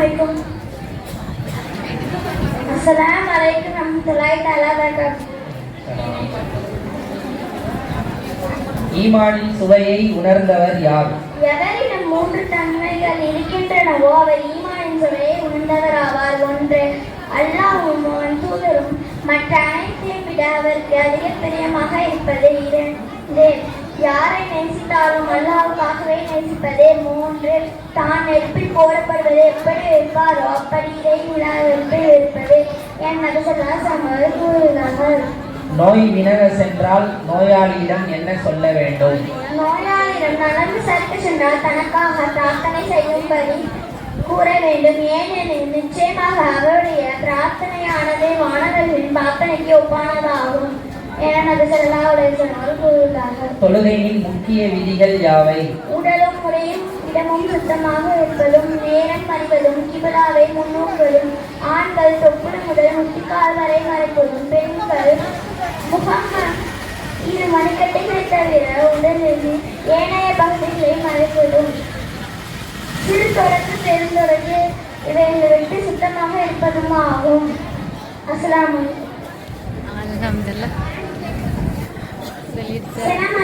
அலைக்கும். அஸ்ஸலாமு அலைக்கும் ரஹ்மத்துல்லாஹி தஆலா ஈமானின் சுவையை உணர்ந்தவர் யார்? எவரிடம் மூன்று தன்மைகள் இருக்கின்றனவோ அவர் ஈமானின் சுவையை உணர்ந்தவர் ஆவார். ஒன்று அல்லாஹ்வும் அவன் தூதரும். மற்ற அனைத்தையும் விட அவருக்கு அதிக பிரியமாக இருப்பது இரண்டு யாரை நேசித்தாலும் அல்லாஹ்வுக்காகவே நேசிப்பது மூன்று தான் நெருப்பில் எப்படி இருப்பாரோ அப்படி இறை விழாவிற்கு இருப்பது என் நபிசல்லா சமர் கூறுகிறார்கள். நோய் வினவ சென்றால் நோயாளியிடம் என்ன சொல்ல வேண்டும்? நோயாளியிடம் நலன் விசாரிக்க சென்றால் தனக்காக பிரார்த்தனை செய்யும்படி கூற வேண்டும். ஏனெனில் நிச்சயமாக அவருடைய பிரார்த்தனையானது வானவர்களின் பிரார்த்தனைக்கு ஒப்பானதாகும் தொழுகையின் முக்கிய விதிகள் யாவை? உடலும் முறையும் இடமும் சுத்தமாக இருப்பதும் நேரம் அறிவதும் கிபிலாவை முன்னோக்குவதும் ஆண்கள் தொப்புள் முதல் முட்டிக்கால் வரை மறைப்பதும் பெண்கள் முகம் இரு மணிக்கட்டைகளை தவிர உடலில் ஏனைய பகுதிகளை மறைப்பதும். சிறு தொடர்ந்து பெருந்தொடர்ந்து இவைகளை விட்டு சுத்தமாக இருப்பதும் ஆகும் அஸ்ஸலாமு அலைக்கும்.